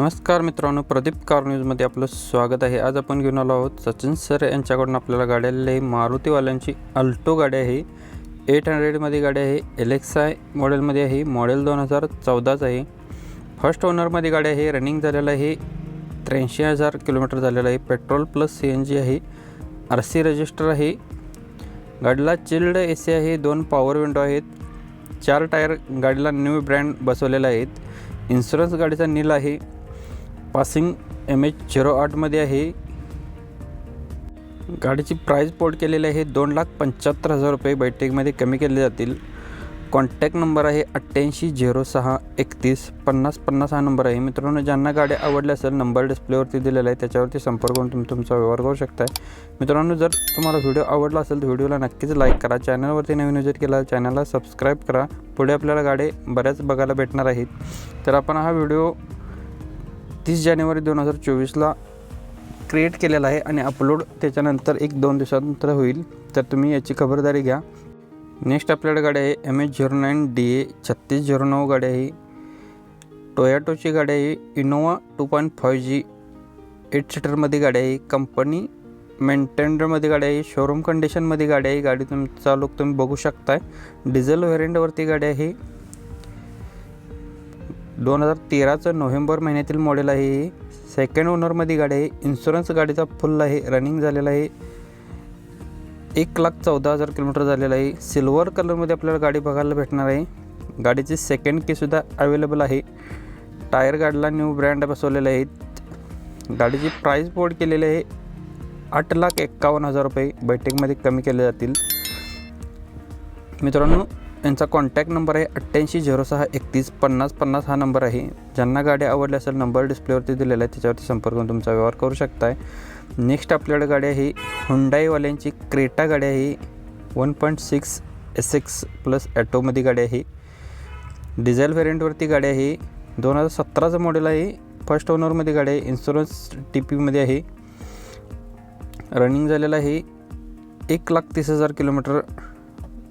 नमस्कार मित्रांनो प्रदीप कार न्यूजमध्ये आपलं स्वागत आहे. आज आपण घेऊन आलो आहोत सचिन सर यांच्याकडून आपल्याला गाडी आलेली आहे मारुतीवाल्यांची अल्टो गाडी आहे. एट हंड्रेडमध्ये गाडी आहे एलेक्साय मॉडेलमध्ये आहे मॉडेल दोन हजार चौदाच आहे. फर्स्ट ओनरमध्ये गाडी आहे रनिंग झालेलं आहे त्र्याऐंशी हजार किलोमीटर झालेलं आहे. Petrol plus C N G आहे आर सी रजिस्टर आहे. गाडीला चिल्ड ए सी आहे दोन पॉवर विंडो आहेत. चार टायर गाडीला न्यू ब्रँड बसवलेले आहेत. इन्शुरन्स गाडीचा नील आहे. पासिंग एम एच झिरो आठमध्ये आहे. गाडीची प्राईस पोर्ट केलेली आहे दोन लाख पंच्याहत्तर हजार रुपये. बैठकीमध्ये कमी केले जातील. कॉन्टॅक्ट नंबर आहे अठ्ठ्याऐंशी झिरो सहा एकतीस पन्नास पन्नास हा नंबर आहे. मित्रांनो ज्यांना गाड्या आवडल्या असेल नंबर डिस्प्लेवरती दिलेला आहे त्याच्यावरती संपर्क करून तुम्ही तुमचा व्यवहार करू शकताय. मित्रांनो जर तुम्हाला व्हिडिओ आवडला असेल तर व्हिडिओला नक्कीच लाईक करा. चॅनलवरती नवीन विजिट केला चॅनलला सबस्क्राईब करा. पुढे आपल्याला गाडी बऱ्याच बघायला भेटणार आहेत. तर आपण हा व्हिडिओ तीस जानेवारी दोन हजार चोवीसला क्रिएट केलेला आहे आणि अपलोड त्याच्यानंतर एक दोन दिवसानंतर होईल. तर तुम्ही याची खबरदारी घ्या. नेक्स्ट आपल्याकडे गाडी आहे M H zero nine D A छत्तीस झिरो नऊ गाडी आहे टोयाटोची गाडी आहे Innova two point five G eight सीटरमध्ये गाडी आहे कंपनी मेंटेनरमध्ये गाडी आहे शोरूम कंडिशनमध्ये गाडी आहे गाडी तुमचा लुक तुम्ही बघू शकताय. डिझेल व्हेरियंटवरती गाडी आहे दोन हजार तेराचं नोव्हेंबर महिन्यातील मॉडेल आहे. सेकंड ओनरमध्ये गाडी आहे. इन्शुरन्स गाडीचा फुल आहे. रनिंग झालेला आहे. एक लाख चौदा हजार किलोमीटर झालेला आहे. सिल्वर कलरमध्ये आपल्याला गाडी बघायला भेटणार आहे. गाडीची सेकंड कीसुद्धा अवेलेबल आहे. टायर गाडीला न्यू ब्रँड बसवलेले आहेत गाडीची प्राईस बोर्ड केलेली आहे. आठ लाख एक्कावन्न हजार रुपये. बैठकमध्ये कमी केले जातील. मित्रांनो यांचा कॉन्टॅक्ट नंबर आहे अठ्ठ्याऐंशी झिरो सहा एकतीस पन्नास पन्नास हा नंबर आहे. ज्यांना गाड्या आवडल्या असेल नंबर डिस्प्लेवरती दिलेला आहे त्याच्यावरती संपर्क करून तुमचा व्यवहार करू शकताय. नेक्स्ट आपल्याकडे गाडी आहे हुंडाईवाल्यांची क्रेटा गाडी आहे. One point six S X plus ॲटोमध्ये गाडी आहे. डिझेल व्हेरियंटवरती गाडी आहे. दोन हजार सतराचं मॉडेल आहे. फर्स्ट ओनरमध्ये गाडी आहे. इन्शुरन्स टी पीमध्ये आहे. रनिंग झालेलं आहे. एक लाख तीस हजार किलोमीटर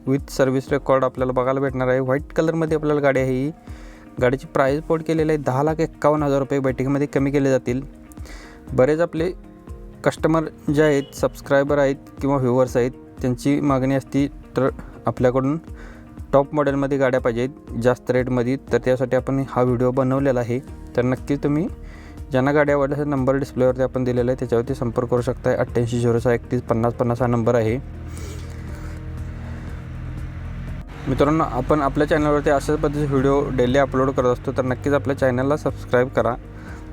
विथ सर्व्हिस रेकॉर्ड आपल्याला बघायला भेटणार आहे. व्हाईट कलरमध्ये आपल्याला गाडी आहे ही. गाडीची प्राईस पोर्ट केलेली आहे दहा लाख एक्कावन्न हजार रुपये. बैठकीमध्ये कमी केले जातील. बरेच आपले कस्टमर जे आहेत सबस्क्रायबर आहेत किंवा व्ह्युअर्स आहेत त्यांची मागणी असती तर आपल्याकडून टॉप मॉडेलमध्ये गाड्या पाहिजेत जास्त रेटमध्ये तर त्यासाठी आपण हा व्हिडिओ बनवलेला आहे. तर नक्की तुम्ही ज्यांना गाड्या आवडल्या नंबर डिस्प्लेवरती आपण दिलेला आहे त्याच्यावरती संपर्क करू शकता अठ्ठ्याऐंशी झिरो सहा एकतीस पन्नास पन्नास हा नंबर आहे. मित्रांनो आपण आपल्या चॅनलवरती अशाच पद्धतीचे व्हिडिओ डेली अपलोड करत असतो तर नक्कीच आपल्या चॅनलला सबस्क्राईब करा.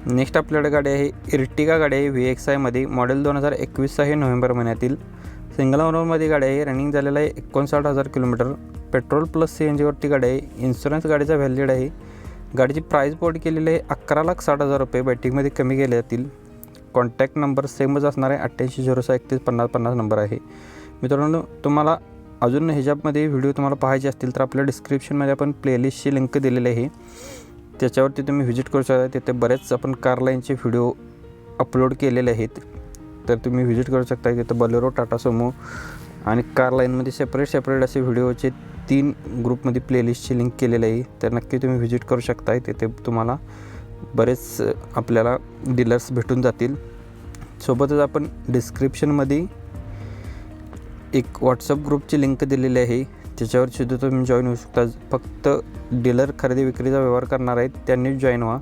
नेक्स्ट आपल्याकडे गाडी आहे इर्टिगा गाडी आहे व्ही एक्स आयमध्ये मॉडेल दोन हजार एकवीस आहे नोव्हेंबर महिन्यातील. सिंगल ओनरमध्ये गाडी आहे रनिंग झालेलं आहे एकोणसाठ हजार kilometre. Petrol plus C N जीवरती गाडी आहे इन्शुरन्स गाडीचा व्हॅलिड आहे. गाडीची प्राईस बोर्ड केलेली आहे अकरा लाख साठ हजार रुपये बॅटिंगमध्ये कमी केले जातील. कॉन्टॅक्ट नंबर सेमच असणार आहे अठ्ठ्याऐंशी झिरो सहा एकतीस पन्नास पन्नास नंबर आहे. मित्रांनो तुम्हाला अजून ह्याच्यामध्ये व्हिडिओ तुम्हाला पाहायचे असतील तर आपल्या डिस्क्रिप्शनमध्ये आपण प्लेलिस्टची लिंक दिलेली आहे. त्याच्यावरती तुम्ही व्हिजिट करू शकता. तिथे बरेच आपण कार लाईनचे व्हिडिओ अपलोड केलेले आहेत. तर तुम्ही व्हिजिट करू शकता. तिथं बलेरो टाटा सोमो आणि कार लाईनमध्ये सेपरेट सेपरेट असे व्हिडिओचे तीन ग्रुपमध्ये प्लेलिस्टची लिंक केलेली आहे. तर नक्की तुम्ही व्हिजिट करू शकता. तिथे तुम्हाला बरेच आपल्याला डीलर्स भेटून जातील. सोबतच आपण डिस्क्रिप्शनमध्ये एक व्हॉट्सअप ग्रुपची लिंक दिलेली आहे. त्याच्यावर सुद्धा तुम्ही जॉईन होऊ शकता. फक्त डीलर खरेदी विक्रीचा व्यवहार करणार आहेत त्यांनीच जॉईन व्हा.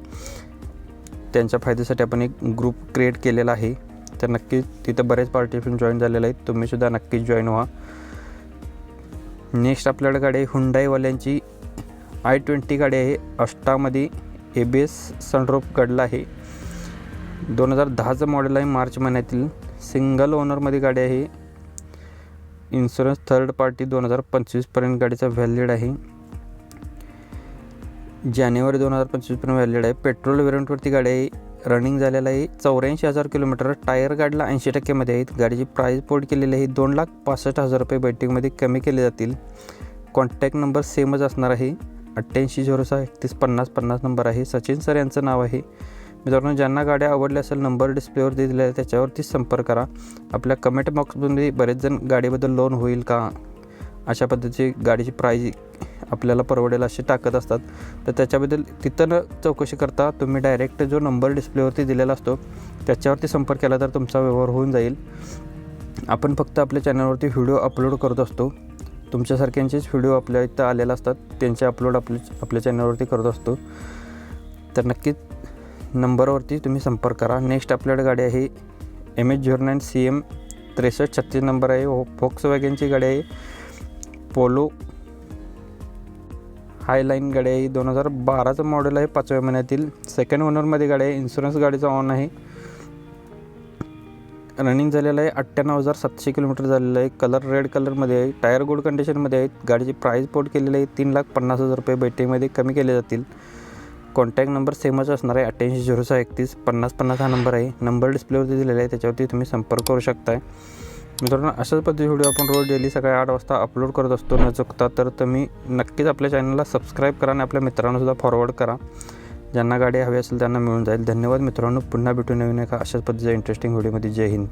त्यांच्या फायद्यासाठी आपण एक ग्रुप क्रिएट केलेला आहे. तर नक्की तिथं बरेच पार्टिसिपंट जॉईन झालेले आहेत. तुम्हीसुद्धा नक्कीच जॉईन व्हा. नेक्स्ट आपल्याकडे गाडी आहे. हुंडाईवाल्यांची आय ट्वेंटी गाडी आहे. अष्टामध्ये ए बी एस सनरूफ गडला आहे. दोन हजार दहाचं मॉडेल आहे मार्च महिन्यातील. सिंगल ओनरमध्ये गाडी आहे. इन्शुरन्स थर्ड पार्टी दोन हजार पंचवीसपर्यंत गाडीचा व्हॅलिड आहे. जानेवारी दोन हजार पंचवीसपर्यंत व्हॅलिड आहे. पेट्रोल वेरियंटवरती गाडी आहे रनिंग झालेलं आहे. चौऱ्याऐंशी हजार किलोमीटर टायर गाडीला ऐंशी टक्क्यामध्ये आहेत. गाडीची प्राईस पोर्ट केलेली आहे. दोन लाख पासष्ट हजार रुपये बैठकीमध्ये कमी केले जातील. कॉन्टॅक्ट नंबर सेमच असणार आहे. अठ्ठ्याऐंशी झिरो सहा एकतीस पन्नास पन्नास नंबर आहे. सचिन सर यांचं नाव आहे. मित्रांनो ज्यांना गाड्या आवडल्या असेल नंबर डिस्प्लेवरती दिलेला आहे त्याच्यावरतीच संपर्क करा. आपल्या कमेंट बॉक्समध्ये बरेच जण गाडीबद्दल लोन होईल का? अशा पद्धतीची गाडीची प्राईज आपल्याला परवडेल असे टाकत असतात. तर त्याच्याबद्दल तिथं न चौकशी करता तुम्ही डायरेक्ट जो नंबर डिस्प्लेवरती दिलेला असतो त्याच्यावरती संपर्क केला तर तुमचा व्यवहार होऊन जाईल. आपण फक्त आपल्या चॅनलवरती व्हिडिओ अपलोड करत असतो. तुमच्यासारख्यांचेच व्हिडिओ आपल्या इथं आलेले असतात. त्यांचे अपलोड आपले आपल्या चॅनलवरती करत असतो. तर नक्कीच नंबरवरती तुम्ही संपर्क करा. नेक्स्ट आपल्याकडे गाडी आहे M H zero nine C M त्रेसष्ट छत्तीस नंबर आहे. हो, फोक्स वॅगनची गाडी आहे. पोलो हायलाईन गाडी आहे. दोन हजार बाराचं मॉडेल आहे पाचव्या महिन्यातील. सेकंड ओनरमध्ये गाडी आहे. इन्शुरन्स गाडीचा ऑन आहे. रनिंग झालेलं आहे. अठ्ठ्याण्णव हजार सातशे किलोमीटर झालेलं आहे. कलर रेड कलरमध्ये आहे. टायर गुड कंडिशनमध्ये आहेत. गाडीची प्राईस पोर्ट केलेली आहे. तीन लाख पन्नास हजार रुपये बैटरीमध्ये कमी केले जातील. कॉन्टॅक्ट नंबर सेमच असणार आहे. अठ्ठ्याऐंशी झिरो सहा एकतीस पन्नास पन्नास हा नंबर आहे. नंबर डिस्प्लेवरती दिलेला आहे. त्याच्यावरती तुम्ही संपर्क करू शकताय. मित्रांनो अशाच पद्धती व्हिडिओ आपण रोज डेली सकाळी आठ वाजता अपलोड करत असतो. न चुकता तर तुम्ही नक्कीच आपल्या चॅनलला सबस्क्राईब करा आणि आपल्या मित्रांनासुद्धा फॉरवर्ड करा. ज्यांना गाडी हवी असेल त्यांना मिळून जाईल. धन्यवाद मित्रांनो. पुन्हा भेटून नवीन एका अशाच पद्धतीच्या इंटरेस्टिंग व्हिडिओमध्ये जय हिंद.